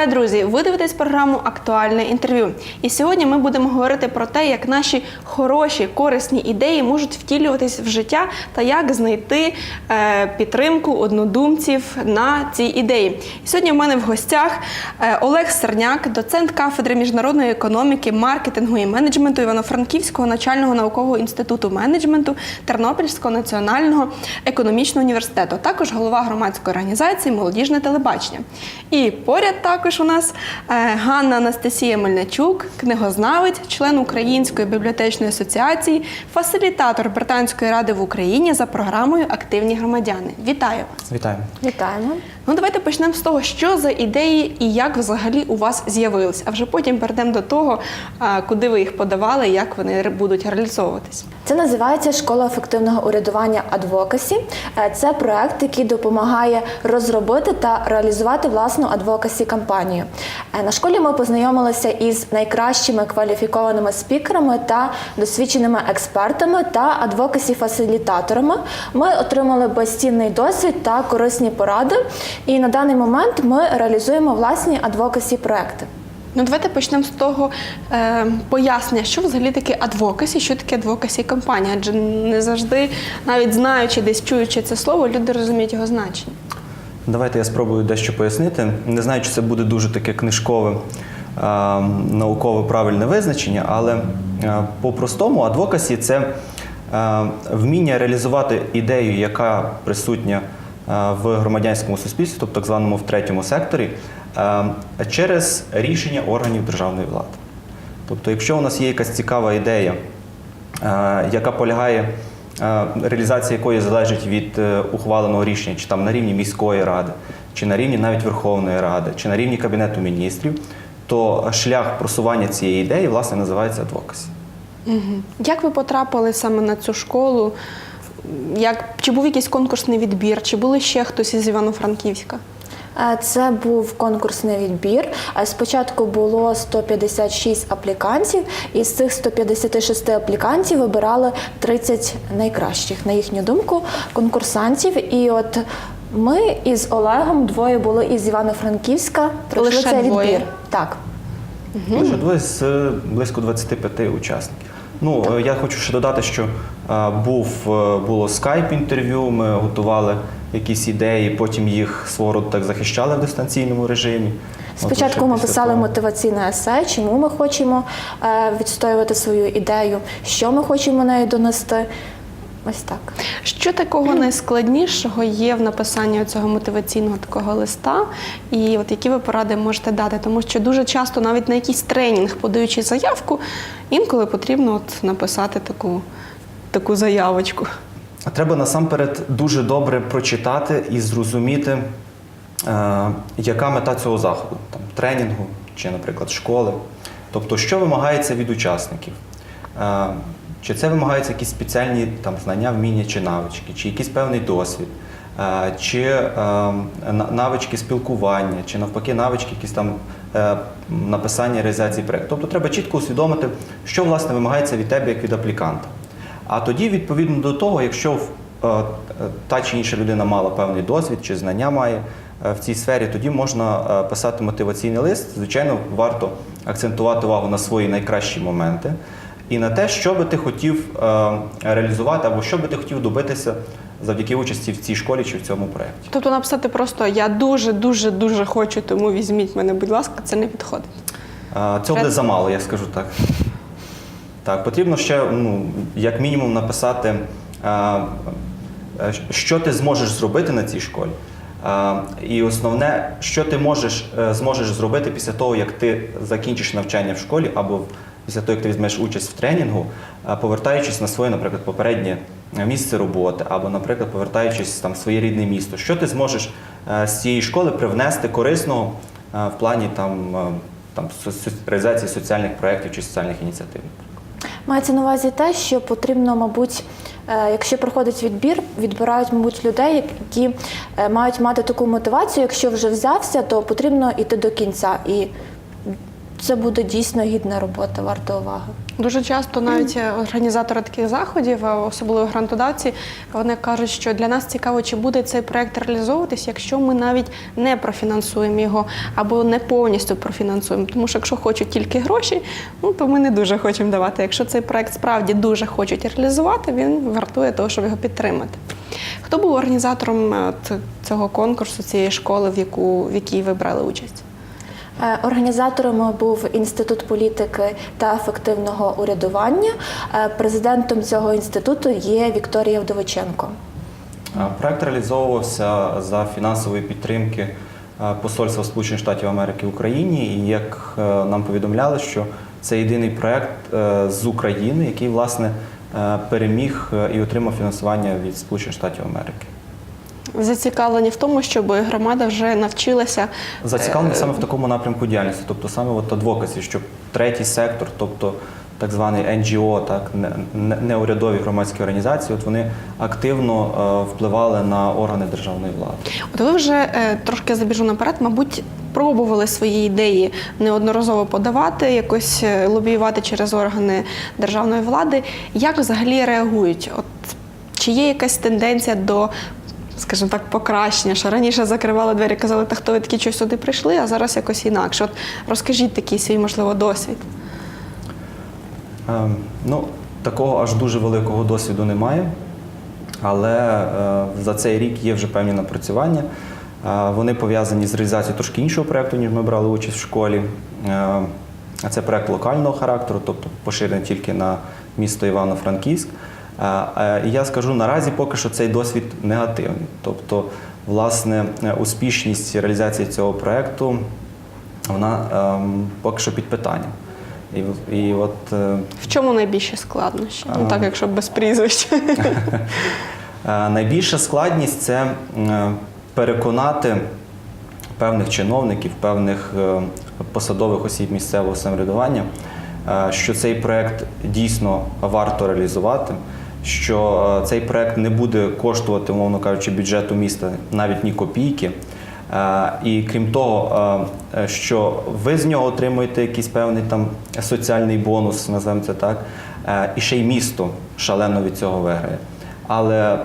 Вітаю, друзі! Ви дивитесь програму Актуальне інтерв'ю. І сьогодні ми будемо говорити про те, як наші хороші, корисні ідеї можуть втілюватись в життя та як знайти е, підтримку однодумців на ці ідеї. І сьогодні в мене в гостях е, Олег Серняк, доцент кафедри міжнародної економіки, маркетингу і менеджменту Івано-Франківського начального наукового інституту менеджменту Тернопільського національного економічного університету, також голова громадської організації Молодіжне телебачення. І поряд також у нас е, Ганна Анастасія Мельничук, книгознавець, член Української бібліотечної асоціації, фасилітатор Британської ради в Україні за програмою Активні громадяни. Вітаю вас! Вітаю. Вітаємо. Ну, давайте почнемо з того, що за ідеї і як взагалі у вас з'явились, а вже потім перейдемо до того, куди ви їх подавали і як вони будуть реалізовуватись. Це називається школа ефективного урядування адвокасі. Е, Це проект, який допомагає розробити та реалізувати власну адвокасі кампанію. Е, На школі ми познайомилися із найкращими кваліфікованими спікерами та досвідченими експертами та адвокасі фасилітаторами. Ми отримали безцінний досвід та корисні поради. І на даний момент ми реалізуємо власні адвокасі проекти. Ну, давайте почнемо з того е, пояснення, що взагалі таке адвокасі, що таке адвокасі кампанія. Адже не завжди, навіть знаючи десь чуючи це слово, люди розуміють його значення. Давайте я спробую дещо пояснити. Не знаю, чи це буде дуже таке книжкове, наукове правильне визначення, але по-простому адвокасі це вміння реалізувати ідею, яка присутня в громадянському суспільстві, тобто так званому в третьому секторі, через рішення органів державної влади. Тобто, якщо у нас є якась цікава ідея, яка полягає, реалізація якої залежить від е, ухваленого рішення, чи там на рівні міської ради, чи на рівні навіть Верховної Ради, чи на рівні Кабінету міністрів, то шлях просування цієї ідеї власне називається адвокасі. Як ви потрапили саме на цю школу? Як, чи був якийсь конкурсний відбір, чи були ще хтось із Івано-Франківська? Це був конкурсний відбір. Спочатку було 156 аплікантів, і з цих 156 аплікантів вибирали 30 найкращих, на їхню думку, конкурсантів. І от ми із Олегом двоє були із Івано-Франківська. Пройшли цей двоє? відбір. Так. Лише двоє з е, близько 25 учасників. Ну, е, я хочу ще додати, що е, був, е, було скайп-інтерв'ю, ми готували якісь ідеї, потім їх свого роду так захищали в дистанційному режимі. Спочатку ми писали мотиваційне есе, чому ми хочемо відстоювати свою ідею, що ми хочемо нею донести. Ось так. Що такого найскладнішого є в написанні цього мотиваційного такого листа? І от які ви поради можете дати? Тому що дуже часто навіть на якийсь тренінг, подаючи заявку, інколи потрібно от написати таку, таку заявочку. А Треба насамперед дуже добре прочитати і зрозуміти, е, яка мета цього заходу, там, тренінгу чи, наприклад, школи. Тобто, що вимагається від учасників. Е, чи це вимагаються якісь спеціальні там, знання, вміння чи навички, чи якийсь певний досвід, е, чи е, навички спілкування, чи навпаки навички якісь там е, написання реалізації проєкту. Тобто треба чітко усвідомити, що власне вимагається від тебе як від апліканта. А тоді, відповідно до того, якщо та чи інша людина мала певний досвід чи знання має в цій сфері, тоді можна писати мотиваційний лист. Звичайно, варто акцентувати увагу на свої найкращі моменти і на те, що би ти хотів е, реалізувати, або що би ти хотів добитися завдяки участі в цій школі чи в цьому проєкті. Тобто написати просто я дуже, дуже, дуже хочу, тому візьміть мене, будь ласка, це не підходить. Е, Цього буде замало, я скажу так. Так, потрібно ще, ну, як мінімум, написати, е, е, що ти зможеш зробити на цій школі. Е, І основне, що ти можеш, е, зможеш зробити після того, як ти закінчиш навчання в школі, або після того, як ти візьмеш участь в тренінгу, е, повертаючись на своє, наприклад, попереднє місце роботи, або, наприклад, повертаючись там, в своє рідне місто. Що ти зможеш е, з цієї школи привнести корисного е, в плані там, е, там, реалізації соціальних проєктів чи соціальних ініціатив? Мається на увазі те, що потрібно, мабуть, е, якщо проходить відбір, відбирають, мабуть, людей, які е, мають мати таку мотивацію. Якщо вже взявся, то потрібно йти до кінця і це буде дійсно гідна робота, варта уваги. Дуже часто навіть е, організатори таких заходів, особливо грантодавці, вони кажуть, що для нас цікаво, чи буде цей проект реалізовуватись, якщо ми навіть не профінансуємо його або не повністю профінансуємо. Тому що якщо хочуть тільки гроші, ну то ми не дуже хочемо давати. Якщо цей проект справді дуже хочуть реалізувати, він вартує того, щоб його підтримати. Хто був організатором е, цього конкурсу, цієї школи, в яку в якій ви брали участь? Е, Організатором був інститут політики та ефективного урядування. Е, Президентом цього інституту є Вікторія Вдовиченко. Е, Проект реалізовувався за фінансової підтримки Посольства Сполучених Штатів Америки в Україні. І як нам повідомляли, що це єдиний проект з України, який власне переміг і отримав фінансування від Сполучених Штатів Америки. Зацікавлені в тому, щоб громада вже навчилася Зацікавлені е, саме в такому напрямку діяльності, тобто саме от адвокаці, щоб третій сектор, тобто так званий NGO, так не- не- неурядові громадські організації, от вони активно е, впливали на органи державної влади. От ви вже е, трошки забіжу наперед, мабуть, пробували свої ідеї неодноразово подавати, якось лобіювати через органи державної влади. Як взагалі реагують? От чи є якась тенденція до, скажімо так, покращення? Що раніше закривали двері, казали, та хто ви такі що сюди прийшли, а зараз якось інакше. От розкажіть такий свій, можливо, досвід. Ем, Ну, такого аж дуже великого досвіду немає, але е, за цей рік є вже певні напрацювання. Е, Вони пов'язані з реалізацією трошки іншого проєкту, ніж ми брали участь в школі. Е, це проєкт локального характеру, тобто поширений тільки на місто Івано-Франківськ. Е, І я скажу наразі поки що цей досвід негативний. Тобто, власне, е, успішність реалізації цього проєкту вона ем, поки що під питанням. І, і от е, В чому найбільші складнощі? Ну так, якщо без прізвищ. Найбільша складність це переконати певних чиновників, певних посадових осіб місцевого самоврядування, що цей проект дійсно варто реалізувати, що е, цей проект не буде коштувати, умовно кажучи, бюджету міста навіть ні копійки. Е, І крім того, е, що ви з нього отримуєте якийсь певний там соціальний бонус, називаємо це так, і ще й місто шалено від цього виграє. Але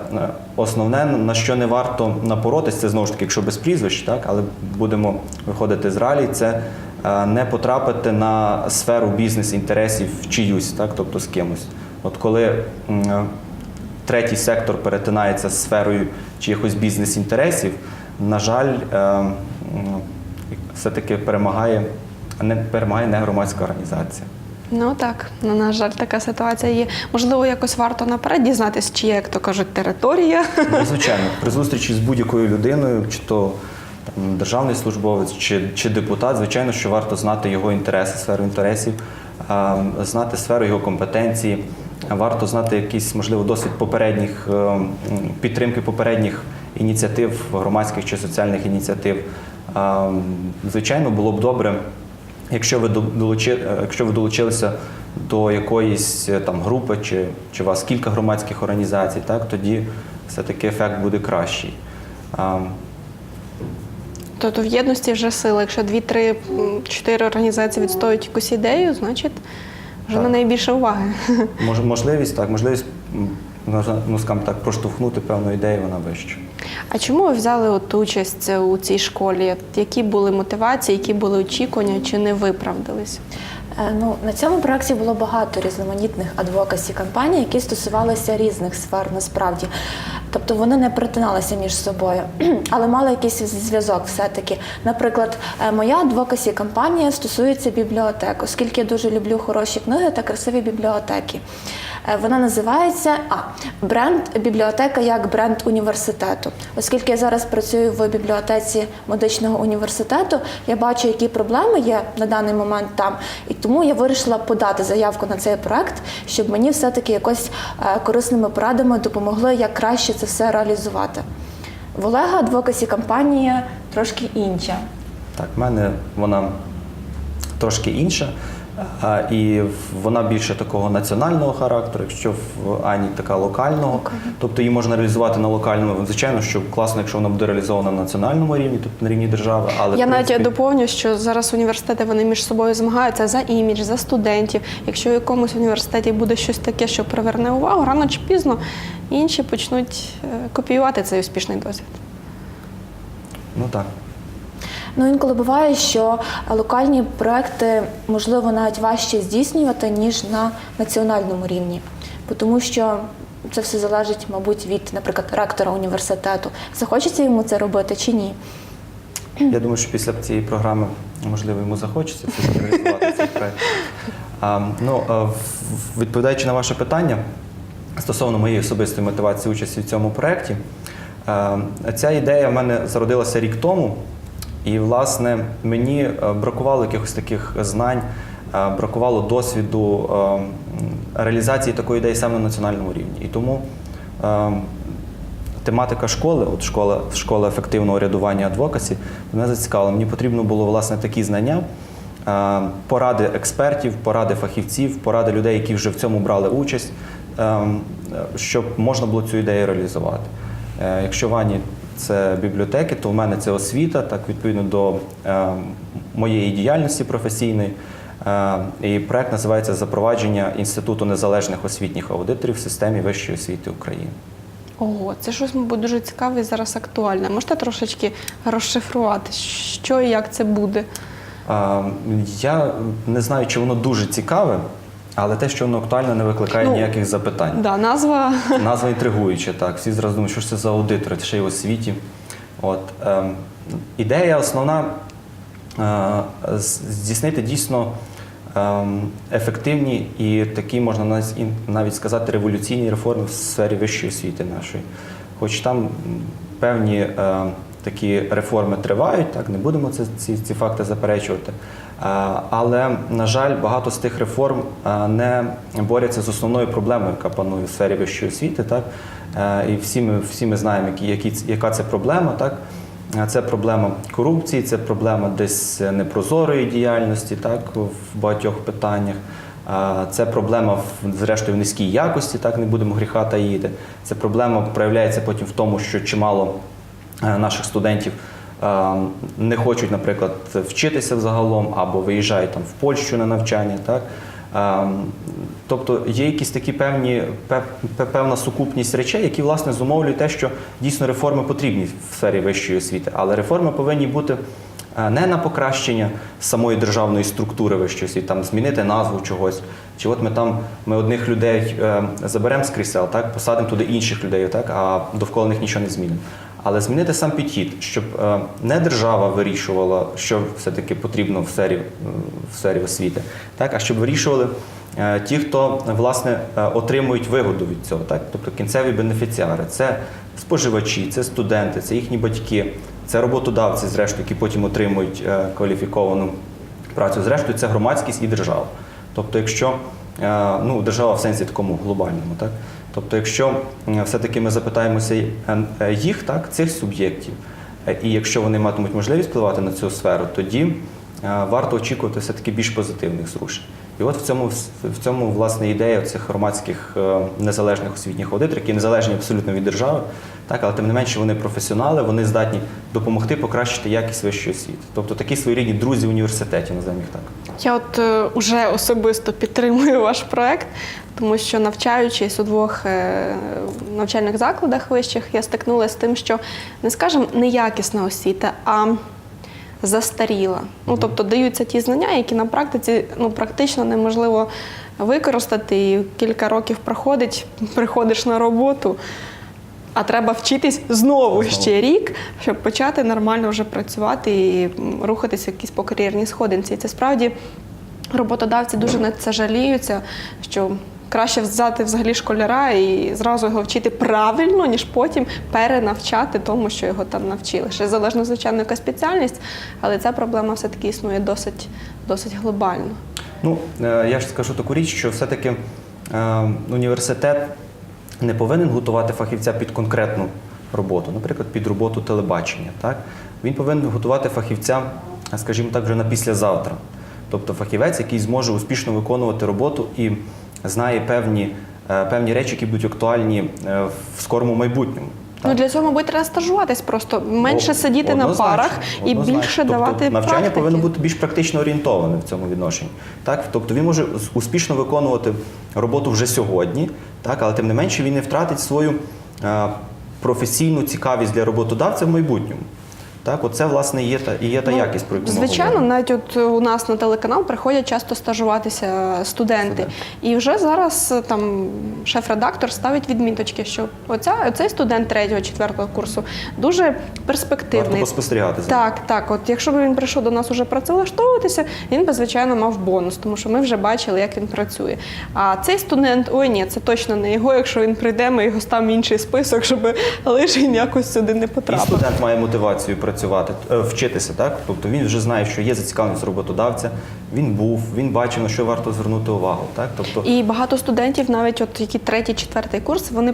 основне, на що не варто напоротись, це знову ж таки, якщо без прізвищ, так, але будемо виходити з реалій, це не потрапити на сферу бізнес-інтересів чиюсь, так, тобто з кимось. От коли е, третій сектор перетинається з сферою чиїхось бізнес-інтересів, на жаль, е, все-таки перемагає, не перемагає не громадська організація. Ну так, ну, на жаль, така ситуація є. Можливо, якось варто наперед дізнатися, чи є, як то кажуть, територія. Ну, звичайно, при зустрічі з будь-якою людиною, чи то там, державний службовець, чи, чи депутат, звичайно, що варто знати його інтереси, сферу інтересів, а, знати сферу його компетенції. Варто знати якийсь, можливо, досвід попередніх е, підтримки попередніх ініціатив, громадських чи соціальних ініціатив. Звичайно, було б добре, якщо ви до- долучи, е, якщо ви долучилися до якоїсь е, там групи, чи, чи у вас кілька громадських організацій, так тоді все-таки ефект буде кращий. Тобто в єдності вже сила. Якщо дві, три, м, чотири організації відстоюють якусь ідею, значить вже Так. на неї уваги. мож, можливість, так, можливість, ну, скажімо так, проштовхнути певну ідею, вона вища. А чому ви взяли от участь у цій школі? Які були мотивації, які були очікування, чи не виправдались? Е, Ну, на цьому проєкті було багато різноманітних адвокасі кампаній, які стосувалися різних сфер насправді. Тобто вони не перетиналися між собою, але мали якийсь зв'язок все-таки. Наприклад, е, моя адвокасі кампанія стосується бібліотек, оскільки я дуже люблю хороші книги та красиві бібліотеки. Е, Вона називається а бренд бібліотека як бренд університету. Оскільки я зараз працюю в бібліотеці медичного університету, я бачу, які проблеми є на даний момент там, і тому я вирішила подати заявку на цей проект, щоб мені все-таки якось е, корисними порадами допомогли, як краще це все реалізувати. В Олега адвокасі кампанія трошки інша. Так, в мене вона трошки інша. А, І вона більше такого національного характеру, якщо в Ані така локального. Тобто її можна реалізувати на локальному. Звичайно, що класно, якщо вона буде реалізована на національному рівні, тобто на рівні держави. Але Я в навіть принципі, доповню, що зараз університети вони між собою змагаються за імідж, за студентів. Якщо в якомусь університеті буде щось таке, що приверне увагу, рано чи пізно інші почнуть е, копіювати цей успішний досвід. ну так. Ну інколи буває, що локальні проекти можливо навіть важче здійснювати ніж на національному рівні, тому що це все залежить, мабуть, від, наприклад, ректора університету. Захочеться йому це робити чи ні? Я думаю, що після цієї програми, можливо, йому захочеться це реалізувати цей проект. Ну, відповідаючи на ваше питання стосовно моєї особистої мотивації участі в цьому проєкті, ця ідея в мене зародилася рік тому, і, власне, мені е, бракувало якихось таких знань, е, бракувало досвіду е, реалізації такої ідеї саме на національному рівні. І тому тематика школи, от школа, школа ефективного рядування адвокасі, мене зацікавила. Мені потрібно було власне такі знання, поради експертів, поради фахівців, поради людей, які вже в цьому брали участь, е, е, щоб можна було цю ідею реалізувати. Якщо в Ані це бібліотеки, то в мене це освіта, так відповідно до е, моєї діяльності професійної. Е, І проект називається Запровадження Інституту незалежних освітніх аудиторів в системі вищої освіти України. Ого, це щось, мабуть, дуже цікаве і зараз актуальне. Можете трошечки розшифрувати, що і як це буде? А, Я не знаю, чи воно дуже цікаве, але те, що воно актуальне, не викликає Ну, ніяких запитань. Да, назва Назва інтригуюча, так. Всі зразу думають, що ж це за аудитори, ще й в освіті. От, ем, ідея основна е, здійснити дійсно ем, ефективні і такі, можна навіть- сказати, революційні реформи в сфері вищої освіти нашої. Хоч там певні е, такі реформи тривають, так, не будемо це, ці, ці факти заперечувати. Е, Але, на жаль, багато з тих реформ е, не борються з основною проблемою, яка панує в сфері вищої освіти. Так? Е, І всі ми, всі ми знаємо, які, які, яка це проблема. Так? Це проблема корупції, це проблема десь непрозорої діяльності так, в багатьох питаннях. Це проблема зрештою в низькій якості, так не будемо гріха таїти. Це проблема проявляється потім в тому, що чимало наших студентів не хочуть, наприклад, вчитися взагалом або виїжджають там в Польщу на навчання. Так? Е, Тобто є якісь такі певні пев- пев- певна сукупність речей, які власне зумовлюють те, що дійсно реформи потрібні в сфері вищої освіти, але реформи повинні бути е, не на покращення самої державної структури вищої освіти, там змінити назву чогось. Чи от ми там ми одних людей е, заберемо з крісел, так посадимо туди інших людей, так а довкола них нічого не змінимо. Але змінити сам підхід, щоб е, не держава вирішувала, що все-таки потрібно в сфері, в сфері освіти, так, а щоб вирішували е, ті, хто власне е, отримують вигоду від цього, так, тобто кінцеві бенефіціари, це споживачі, це студенти, це їхні батьки, це роботодавці, зрештою, які потім отримують кваліфіковану працю. Зрештою, це громадськість і держава. Тобто, якщо ну, держава в сенсі такому глобальному, так? Тобто, якщо все-таки ми запитаємося е, е, їх, так, цих суб'єктів, е, і якщо вони матимуть можливість впливати на цю сферу, тоді варто очікувати все-таки більш позитивних зрушень. І от в цьому, в цьому власне ідея цих громадських е, незалежних освітніх аудиторів, які незалежні абсолютно від держави, так, але тим не менше вони професіонали, вони здатні допомогти покращити якість вищої освіти. Тобто такі своєрідні друзі університетів, називаємо їх так. Я от е, уже особисто підтримую ваш проект, тому що навчаючись у двох е, навчальних закладах вищих, я стикнулася з тим, що не скажемо неякісна освіта, а застаріла. Ну тобто даються ті знання, які на практиці ну практично неможливо використати. І кілька років проходить, приходиш на роботу. А треба вчитись знову ще рік, щоб почати нормально вже працювати і рухатися якісь по кар'єрній сходинці. І це справді роботодавці дуже на це жаліються, що краще взяти взагалі школяра і зразу його вчити правильно, ніж потім перенавчати тому, що його там навчили. Ще залежно, звичайно, яка спеціальність, але ця проблема все-таки існує досить, досить глобально. Ну, е, я ж скажу таку річ, що все-таки е, університет не повинен готувати фахівця під конкретну роботу, наприклад, під роботу телебачення. Так? Він повинен готувати фахівця, скажімо так, вже на післязавтра. Тобто фахівець, який зможе успішно виконувати роботу і знає певні, е, певні речі, які будуть актуальні е, в скорому майбутньому. Ну для цього, мабуть, треба стажуватись просто менше О, сидіти на парах і однозначно. більше тобто, давати навчання практики. повинно бути більш практично орієнтоване в цьому відношенні. Так, тобто він може успішно виконувати роботу вже сьогодні, так, але тим не менше він не втратить свою е, професійну цікавість для роботодавця в майбутньому. Так, оце власне є та і є та Ну, якість, про яку Звичайно, навіть от у нас на телеканал приходять часто стажуватися студенти. Студенти. І вже зараз е, там шеф-редактор ставить відміточки, що оця, оцей студент третього, четвертого курсу дуже Варто перспективний. поспостерігати за. Так, так. От якщо б він прийшов до нас уже працевлаштовуватися, він би звичайно мав бонус, тому що ми вже бачили, як він працює. А цей студент, ой, ні, це точно не його. Якщо він прийде, ми його ставимо в інший список, щоб лишень якось сюди не І студент має мотивацію працювати, е, вчитися, так? Тобто він вже знає, що є зацікавленість роботодавця, він був, він бачив, на що варто звернути увагу. Так? Тобто, І багато студентів, навіть от які третій, четвертий курс, вони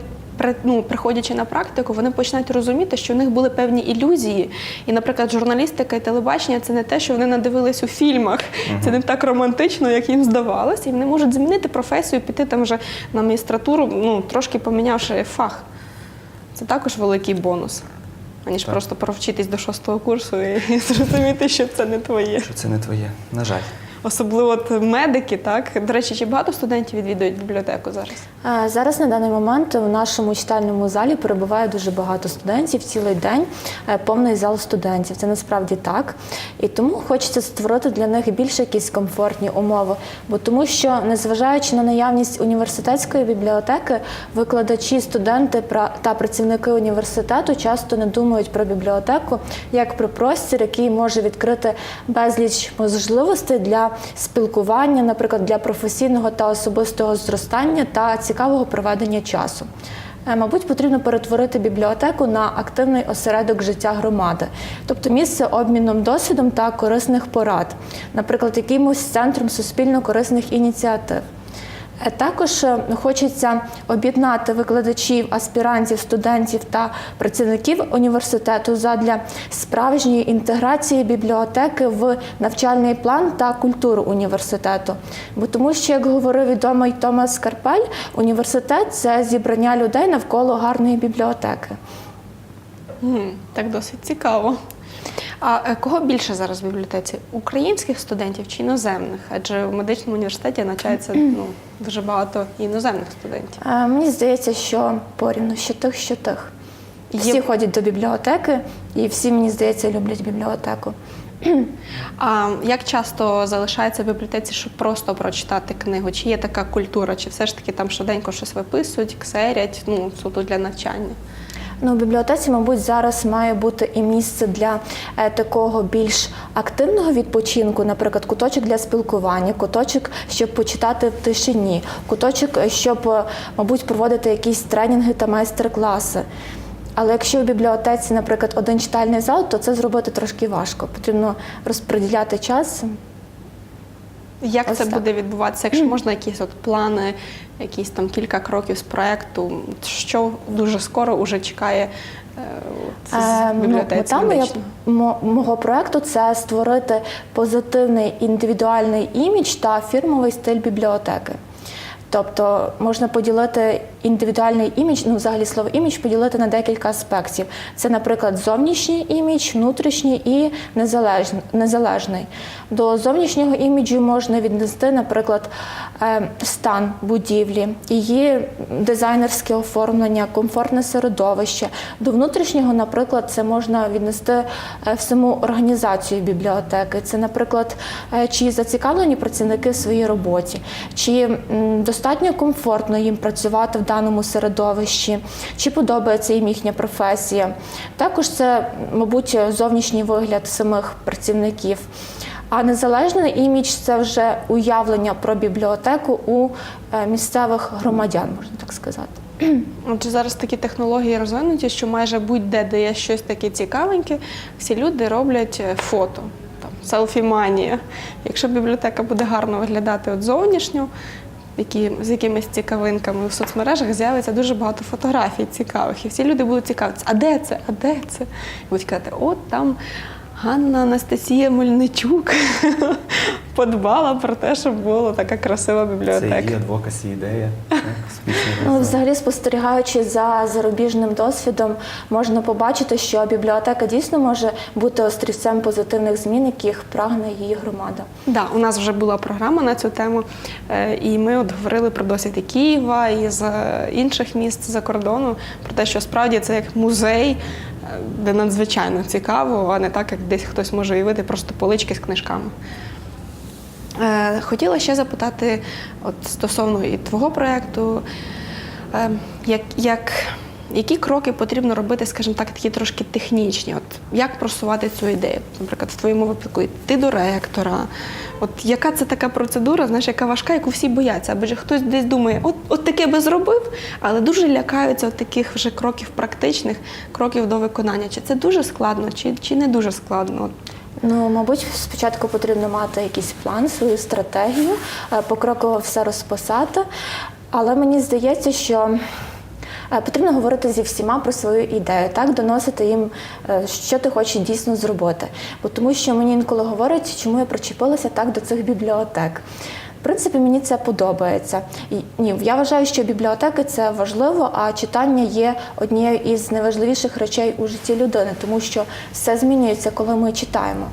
ну, приходячи на практику, вони починають розуміти, що в них були певні ілюзії. І, наприклад, журналістика і телебачення це не те, що вони надивились у фільмах. Це не так романтично, як їм здавалося. І вони можуть змінити професію, піти там вже на магістратуру, ну трошки помінявши фах. Це також великий бонус. Аніж Так. просто провчитись до шостого курсу і, і зрозуміти, що це не твоє. що це не твоє, на жаль. Особливо от медики, так до речі, чи багато студентів відвідують бібліотеку зараз? Зараз на даний момент в нашому читальному залі перебуває дуже багато студентів цілий день, е, повний зал студентів. Це насправді так. І тому хочеться створити для них більш якісь комфортні умови. Бо тому, що незважаючи на наявність університетської бібліотеки, викладачі, студенти та працівники університету часто не думають про бібліотеку як про простір, який може відкрити безліч можливостей для спілкування, наприклад, для професійного та особистого зростання та цікавого проведення часу. Е, Мабуть, потрібно перетворити бібліотеку на активний осередок життя громади, тобто місце обміном досвідом та корисних порад, наприклад, якимось центром суспільно корисних ініціатив. Е, Також е, хочеться об'єднати викладачів, аспірантів, студентів та працівників університету задля справжньої інтеграції бібліотеки в навчальний план та культуру університету. Бо тому, що як говорив відомий Томас Карпель, університет це зібрання людей навколо гарної бібліотеки. Так досить цікаво. А е, кого більше зараз в бібліотеці? Українських студентів чи іноземних? Адже в медичному університеті навчається ну, дуже багато іноземних студентів. Е, Мені здається, що порівну що тих, що тих. Всі Є- ходять до бібліотеки, і всі, мені здається, люблять бібліотеку. А як часто залишається в бібліотеці, щоб просто прочитати книгу? Чи є така культура, чи все ж таки там швиденько щось виписують, ксерять, ну, суто для навчання? Ну, в бібліотеці, мабуть, зараз має бути і місце для е, такого більш активного відпочинку, наприклад, куточок для спілкування, куточок, щоб почитати в тишині, куточок, е, щоб, е, мабуть, проводити якісь тренінги та майстер-класи. Але якщо в бібліотеці, наприклад, один читальний зал, то це зробити трошки важко. Потрібно розподіляти час. Як Ось це так. буде відбуватися? Якщо можна якісь от плани, якісь там кілька кроків з проекту, що дуже скоро уже чекає е, от, Е, ну, Мета моя, мого проекту це створити позитивний індивідуальний імідж та фірмовий стиль бібліотеки. Тобто можна поділити індивідуальний імідж, ну взагалі слово імідж поділити на декілька аспектів. Це, наприклад, зовнішній імідж, внутрішній і незалежний. До зовнішнього іміджу можна віднести, наприклад, е, стан будівлі, її дизайнерське оформлення, комфортне середовище. До внутрішнього, наприклад, це можна віднести е, в саму організацію бібліотеки. Це, наприклад, е, чи зацікавлені працівники в своїй роботі, чи достатньо комфортно їм працювати в даному середовищі, чи подобається їм їхня професія. Також це, мабуть, зовнішній вигляд самих працівників. А незалежний імідж це вже уявлення про бібліотеку у е, місцевих громадян, можна так сказати. Отже, зараз такі технології розвинуті, що майже будь-де, де є щось таке цікавеньке, всі люди роблять е, фото. Там селфі-манія. Якщо бібліотека буде гарно виглядати от зовнішньо, які, з якимись цікавинками в соцмережах з'явиться дуже багато фотографій цікавих. І всі люди будуть цікавитися, а де це? А де це? І будуть казати, от там Ганна Анастасія Мельничук подбала про те, щоб була така красива Це бібліотека. є адвокасі ідея. Ну, взагалі, спостерігаючи за зарубіжним досвідом, можна побачити, що бібліотека дійсно може бути острівцем позитивних змін, яких прагне її громада. Да, у нас вже була програма на цю тему, е, і ми от говорили про досвід і Києва і з інших міст за кордону, про те, що справді це як музей, де надзвичайно цікаво, а не так, як десь хтось може уявити просто полички з книжками. Е, Хотіла ще запитати от стосовно і твого проєкту, е, як, як, які кроки потрібно робити, скажімо так, такі трошки технічні? От як просувати цю ідею? Наприклад, в твоєму випадку йти до ректора. От яка це така процедура, знаєш, яка важка, яку всі бояться? Або ж хтось десь думає, от, от таке би зробив, але дуже лякаються от таких вже кроків практичних, кроків до виконання. Чи це дуже складно, чи, чи не дуже складно? Ну, мабуть, спочатку потрібно мати якийсь план, свою стратегію, е, покроково все розписати. Але мені здається, що потрібно говорити зі всіма про свою ідею, так, доносити їм, е, що ти хочеш дійсно зробити. Бо тому що мені інколи говорять, чому я причепилася так до цих бібліотек. В принципі, мені це подобається. І, ні, я вважаю, що бібліотеки це важливо, а читання є однією із найважливіших речей у житті людини, тому що все змінюється, коли ми читаємо.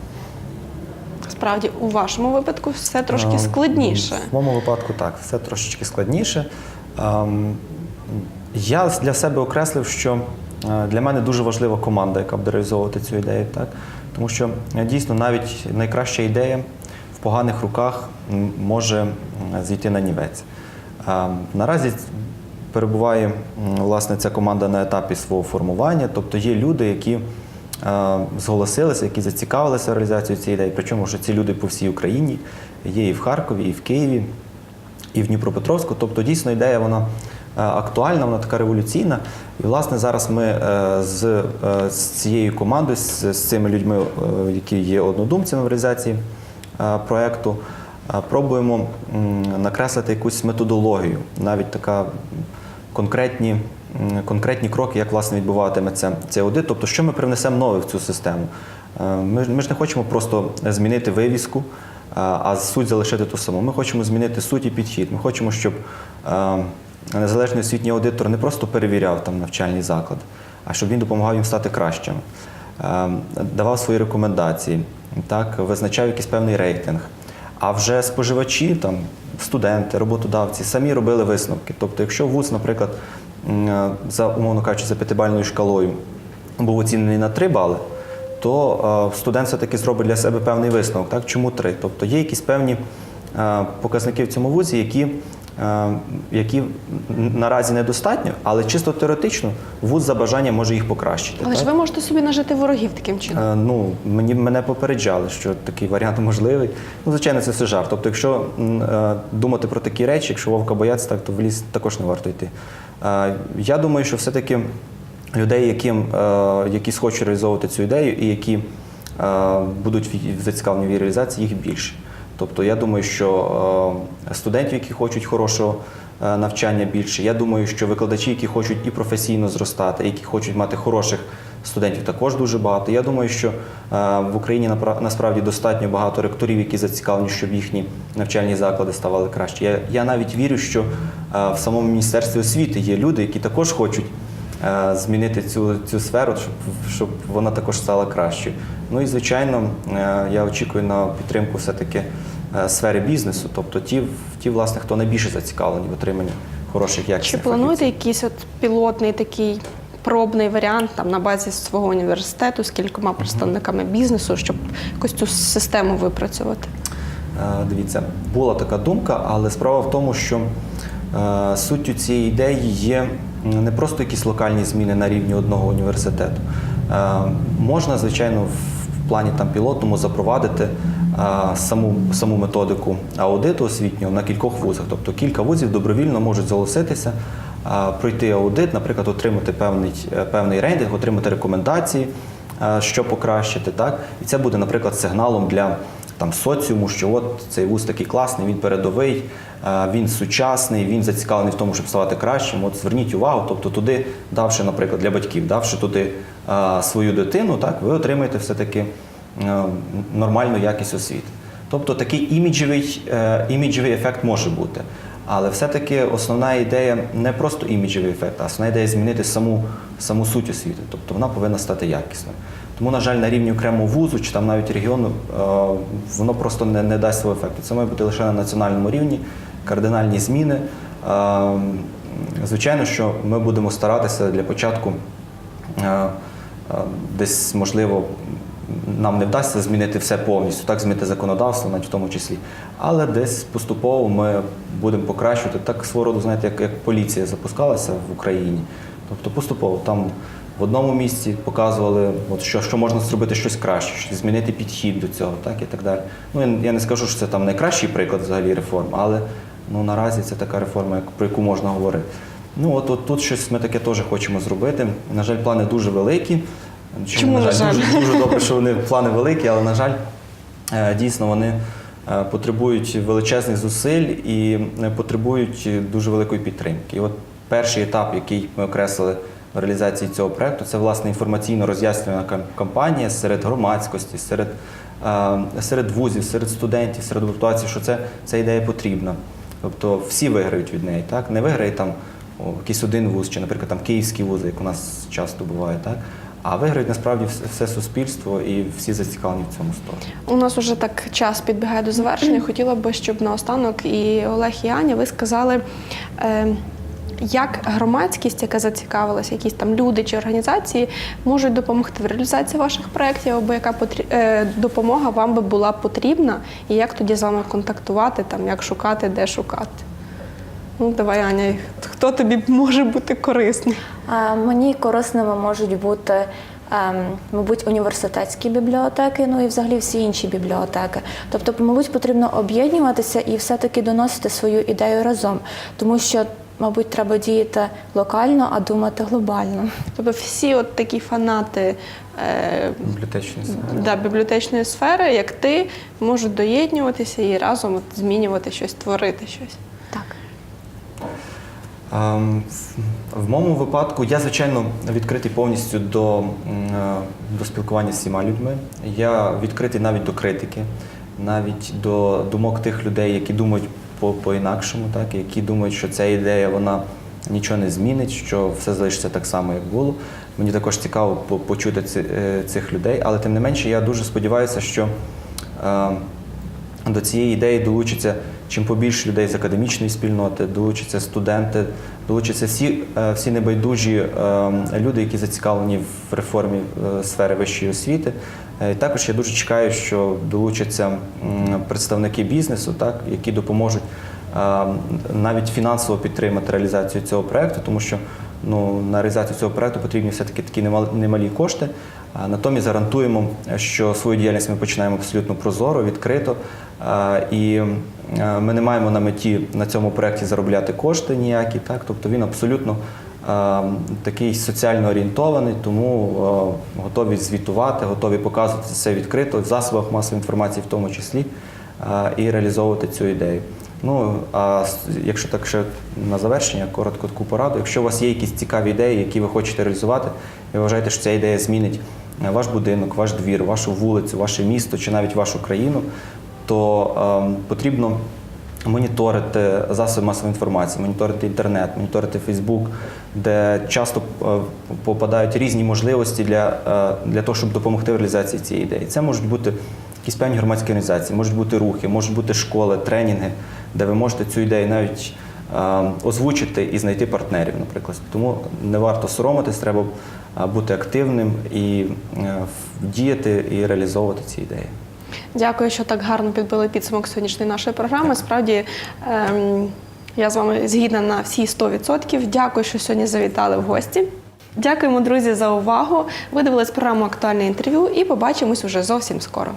справді у вашому випадку все трошки Ем, складніше. В моєму випадку так, все трошечки складніше. Я для себе окреслив, що е, для мене дуже важлива команда, яка буде реалізовувати цю ідею. Так? Тому що е, дійсно навіть найкраща ідея в поганих руках може зійти на нівець. Наразі перебуває власне ця команда на етапі свого формування, тобто є люди, які е, зголосилися, які зацікавилися реалізацією цієї ідеї. Причому що ці люди по всій Україні є і в Харкові, і в Києві, і в Дніпропетровську. Тобто дійсно ідея вона актуальна, вона така революційна. І власне зараз ми е, з, е, з цією командою, з, з цими людьми, е, які є однодумцями в реалізації е, проекту, е, пробуємо накреслити якусь методологію, навіть така конкретні, конкретні кроки, як власне відбуватиметься цей аудит. Тобто, що ми привнесемо нове в цю систему. Е, Ми, ми ж не хочемо просто змінити вивіску, а суть залишити ту саму. Ми хочемо змінити суть і підхід. Ми хочемо, щоб е, незалежний освітній аудитор не просто перевіряв там навчальний заклад, а щоб він допомагав їм стати кращими, Е, давав свої рекомендації, так, визначав якийсь певний рейтинг. А вже споживачі, там, студенти, роботодавці самі робили висновки. Тобто, якщо вуз, наприклад, е, за умовно кажучи, за п'ятибальною шкалою був оцінений на 3 бали, то е, студент все-таки зробить для себе певний висновок. Так? Чому 3? Тобто є якісь певні е, показники в цьому вузі, які, які наразі недостатньо, але чисто теоретично вуз за бажанням може їх покращити. Але так? ж ви можете собі нажити ворогів таким чином. Е, Ну, мені мене попереджали, що такий варіант можливий. Ну, звичайно, це все жарт. Тобто, якщо е, думати про такі речі, якщо вовка бояться, так то в ліс також не варто йти. Е, Я думаю, що все-таки людей, яким, е, які схочуть реалізовувати цю ідею і які е, будуть зацікавлені в її реалізації, їх більше. Тобто, я думаю, що е, студентів, які хочуть хорошого е, навчання більше, я думаю, що викладачі, які хочуть і професійно зростати, які хочуть мати хороших студентів також дуже багато. Я думаю, що е, в Україні насправді достатньо багато ректорів, які зацікавлені, щоб їхні навчальні заклади ставали краще. Я, я навіть вірю, що в самому міністерстві освіти є люди, які також хочуть змінити цю, цю сферу, щоб, щоб вона також стала кращою. Ну і звичайно, е, я очікую на підтримку все-таки е, сфери бізнесу, тобто ті, ті, власне, хто найбільше зацікавлені в отриманні хороших якісних Чи плануєте якийсь от пілотний такий пробний варіант там на базі свого університету з кількома представниками бізнесу, щоб якось цю систему випрацювати? Е, Дивіться, була така думка, але справа в тому, що суттю цієї ідеї є не просто якісь локальні зміни на рівні одного університету. Можна, звичайно, в плані там пілотному запровадити е, саму, саму методику аудиту освітнього на кількох вузах. Тобто кілька вузів добровільно можуть зголоситися, е, пройти аудит, наприклад, отримати певний, е, певний рейтинг, отримати рекомендації, що покращити. Так? І це буде, наприклад, сигналом для там соціуму, що от цей вуз такий класний, він передовий, е, він сучасний, він зацікавлений в тому, щоб ставати кращим. От зверніть увагу, тобто туди, давши, наприклад, для батьків, давши туди е, свою дитину, так ви отримаєте все таки е, нормальну якість освіти. Тобто такий іміджевий, е, іміджевий ефект може бути. Але все-таки основна ідея не просто іміджевий ефект, а основна ідея змінити саму, саму суть освіти. Тобто вона повинна стати якісною. Тому, на жаль, на рівні окремого вузу чи там навіть регіону е, воно просто не, не дасть свого ефекту. Це має бути лише на національному рівні, кардинальні зміни. Е, Звичайно, що ми будемо старатися для початку е, десь, можливо, нам не вдасться змінити все повністю, так змінити законодавство, навіть в тому числі. Але десь поступово ми будемо покращувати. Так свого роду, знаєте, як, як поліція запускалася в Україні. Тобто поступово там в одному місці показували, от що, що можна зробити щось краще, змінити підхід до цього, так і так далі. Ну я, я не скажу, що це там найкращий приклад взагалі реформ, але ну наразі це така реформа, як- про яку можна говорити. Ну от, от тут щось ми таке теж хочемо зробити. На жаль, плани дуже великі. Чому, на жаль? Дуже, дуже добре, що вони плани великі, але на жаль, е, дійсно вони е, потребують величезних зусиль і е, потребують дуже великої підтримки. І от перший етап, який ми окреслили реалізації цього проекту, це власне інформаційно-роз'яснювальна кам- кампанія серед громадськості, серед, е, серед вузів, серед студентів, серед адаптації, що це, ця ідея потрібна. Тобто всі виграють від неї, так? Не виграє там якийсь один вуз, чи, наприклад, там київські вузи, як у нас часто буває, так? А виграють насправді все, суспільство і всі зацікавлені в цьому стороні. У нас вже так час підбігає до завершення. Хотіла би, щоб наостанок і Олег і Аня ви сказали, е, як громадськість, яка зацікавилася, якісь там люди чи організації, можуть допомогти в реалізації ваших проєктів, або яка потрі... е, допомога вам би була потрібна, і як тоді з вами контактувати, там, як шукати, де шукати. Ну, давай, Аня, хто тобі може бути корисний? Е, Мені корисними можуть бути, ем, мабуть, університетські бібліотеки, ну і взагалі всі інші бібліотеки. Тобто, мабуть, потрібно об'єднуватися і все-таки доносити свою ідею разом, тому що, мабуть, треба діяти локально, а думати глобально. Тобто всі от такі фанати. Е, Бібліотечні сфери. да, бібліотечної сфери, як ти, можуть доєднуватися і разом от змінювати щось, творити щось. Так. Ем, в- В моєму випадку я, звичайно, відкритий повністю до, е, до спілкування з всіма людьми. Я відкритий навіть до критики, навіть до думок тих людей, які думають по- по-інакшому, так, які думають, що ця ідея вона нічого не змінить, що все залишиться так само, як було. Мені також цікаво почути е, цих людей, але тим не менше я дуже сподіваюся, що е, до цієї ідеї долучиться чим побільше людей з академічної спільноти, долучаться студенти, долучаться всі, е, всі небайдужі е, люди, які зацікавлені в реформі е, сфери вищої освіти. Е, і Також я дуже чекаю, що долучаться представники бізнесу, так, які допоможуть е, навіть фінансово підтримати реалізацію цього проекту, тому що ну, на реалізацію цього проекту потрібні все-таки такі немал- немалі кошти. Натомість гарантуємо, що свою діяльність ми починаємо абсолютно прозоро, відкрито. І ми не маємо на меті на цьому проєкті заробляти кошти ніякі. Так? Тобто він абсолютно такий соціально орієнтований, тому готові звітувати, готові показувати це відкрито в засобах масової інформації, в тому числі, і реалізовувати цю ідею. Ну, а якщо так ще на завершення, коротко таку пораду. Якщо у вас є якісь цікаві ідеї, які ви хочете реалізувати, і вважаєте, що ця ідея змінить ваш будинок, ваш двір, вашу вулицю, ваше місто чи навіть вашу країну, то ем, потрібно моніторити засоби масової інформації, моніторити інтернет, моніторити Фейсбук, де часто е, попадають різні можливості для, е, для того, щоб допомогти в реалізації цієї ідеї. Це можуть бути якісь певні громадські організації, можуть бути рухи, можуть бути школи, тренінги, де ви можете цю ідею навіть е, озвучити і знайти партнерів, наприклад. Тому не варто соромитись, треба е, бути активним і е, діяти і реалізовувати ці ідеї. Дякую, що так гарно підбили підсумок сьогоднішньої нашої програми. Справді ем, я з вами згідна на всі 100%. Дякую, що сьогодні завітали в гості. Дякуємо, друзі, за увагу. Ви дивились програму Актуальне інтерв'ю і побачимось уже зовсім скоро.